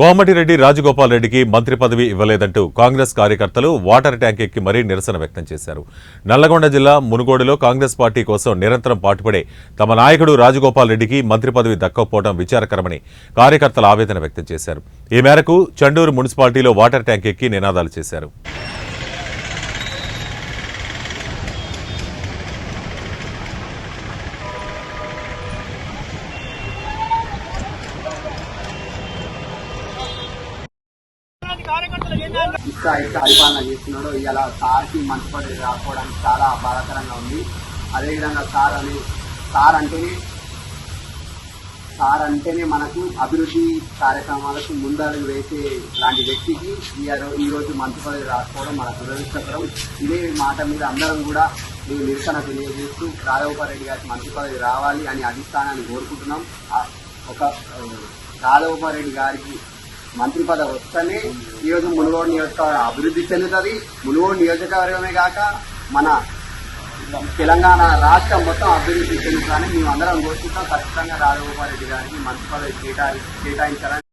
కోమటిరెడ్డి రాజగోపాల్ రెడ్డికి మంత్రి పదవి ఇవ్వలేదంటూ కాంగ్రెస్ కార్యకర్తలు వాటర్ ట్యాంక్ ఎక్కి మరీ నిరసన వ్యక్తం చేశారు. నల్లగొండ జిల్లా మునుగోడులో కాంగ్రెస్ పార్టీ కోసం నిరంతరం పాటుపడే తమ నాయకుడు రాజగోపాల్ రెడ్డికి మంత్రి పదవి దక్కకపోవడం విచారకరమని కార్యకర్తలు ఆవేదన వ్యక్తం చేశారు. ఈ మేరకు చండూరు మున్సిపాలిటీలో వాటర్ ట్యాంక్ ఎక్కి నినాదాలు చేశారు. ఇక్క ఇక్క పరిపాలన చేస్తున్నాడు ఇలా సార్కి మంచి రాకపోవడానికి చాలా బాధాకరంగా ఉంది. అదేవిధంగా సార్ అని సార్ అంటేనే సార్ అంటేనే మనకు అభివృద్ధి కార్యక్రమాలకు ముందడుగు వేసే లాంటి వ్యక్తికి ఈ ఈ రోజు మంత్రి పదవి రాకపోవడం మన దురదృష్టకరం. ఇదే మాట మీద అందరం కూడా మేము నిరసన తెలియజేస్తూ రాఘవపారెడ్డి గారికి మంత్రి పదవి రావాలి అని అధిష్టానాన్ని కోరుకుంటున్నాం. ఒక రాఘవపారెడ్డి రెడ్డి గారికి మంత్రి పదవి వస్తేనే ఈరోజు మునుగోడు నియోజకవర్గం అభివృద్ధి చెందుతుంది. మునుగోడు నియోజకవర్గమే కాక మన తెలంగాణ రాష్ట్రం మొత్తం అభివృద్ధి చెందుతుందని మేము అందరం కోరుకుంటాం. ఖచ్చితంగా రాజగోపాల్ రెడ్డి గారికి మంత్రి పదవి కేటాయించాలని